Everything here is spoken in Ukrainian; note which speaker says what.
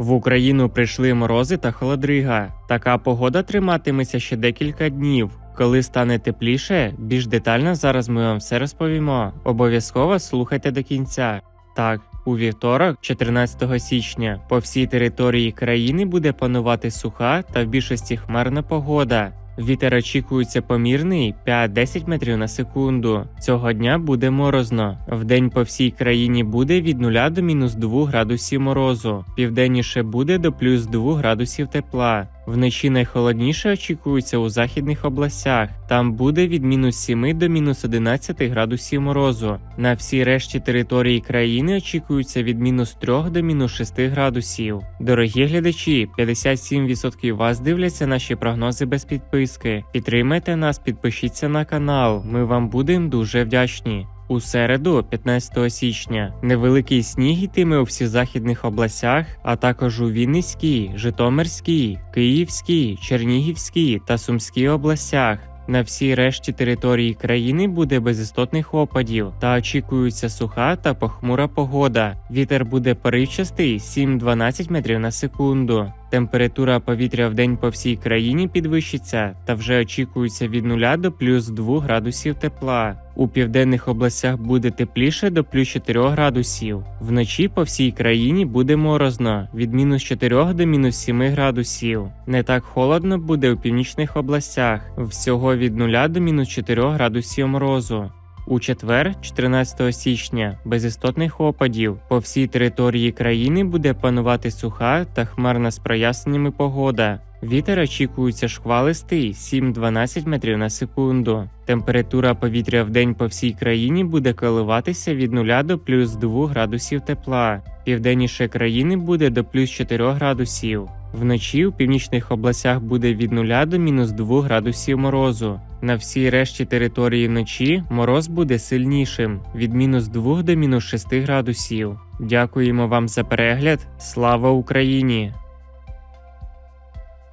Speaker 1: В Україну прийшли морози та холодрига. Така погода триматиметься ще декілька днів. Коли стане тепліше, більш детально зараз ми вам все розповімо. Обов'язково слухайте до кінця. Так, у вівторок, 14 січня, по всій території країни буде панувати суха та в більшості хмарна погода. Вітер очікується помірний 5-10 метрів на секунду. Цього дня буде морозно. Вдень по всій країні буде від 0 до мінус 2 градусів морозу. Південніше буде до плюс 2 градусів тепла. Вночі найхолодніше очікується у західних областях. Там буде від мінус 7 до мінус 11 градусів морозу. На всій решті території країни очікується від мінус 3 до мінус 6 градусів. Дорогі глядачі, 57% вас дивляться наші прогнози без підписки. Підтримайте нас, підпишіться на канал. Ми вам будемо дуже вдячні. У середу, 15 січня, невеликий сніг йтиме у всіх областях, а також у Вінницькій, Житомирській, Київській, Чернігівській та Сумській областях. На всій решті території країни буде без істотних опадів та очікується суха та похмура погода. Вітер буде поривчастий 7-12 метрів на секунду. Температура повітря в день по всій країні підвищиться та вже очікується від 0 до плюс 2 градусів тепла. У південних областях буде тепліше до плюс 4 градусів. Вночі по всій країні буде морозно від мінус 4 до мінус 7 градусів. Не так холодно буде у північних областях, всього від 0 до мінус 4 градусів морозу. У четвер, 14 січня, без істотних опадів по всій території країни буде панувати суха та хмарна з проясненнями погода. Вітер очікується шквалистий 7-12 метрів на секунду. Температура повітря в день по всій країні буде коливатися від 0 до плюс 2 градусів тепла. Південніше країни буде до плюс 4 градусів. Вночі у північних областях буде від 0 до мінус 2 градусів морозу. На всій решті території вночі мороз буде сильнішим від мінус 2 до мінус 6 градусів. Дякуємо вам за перегляд. Слава Україні!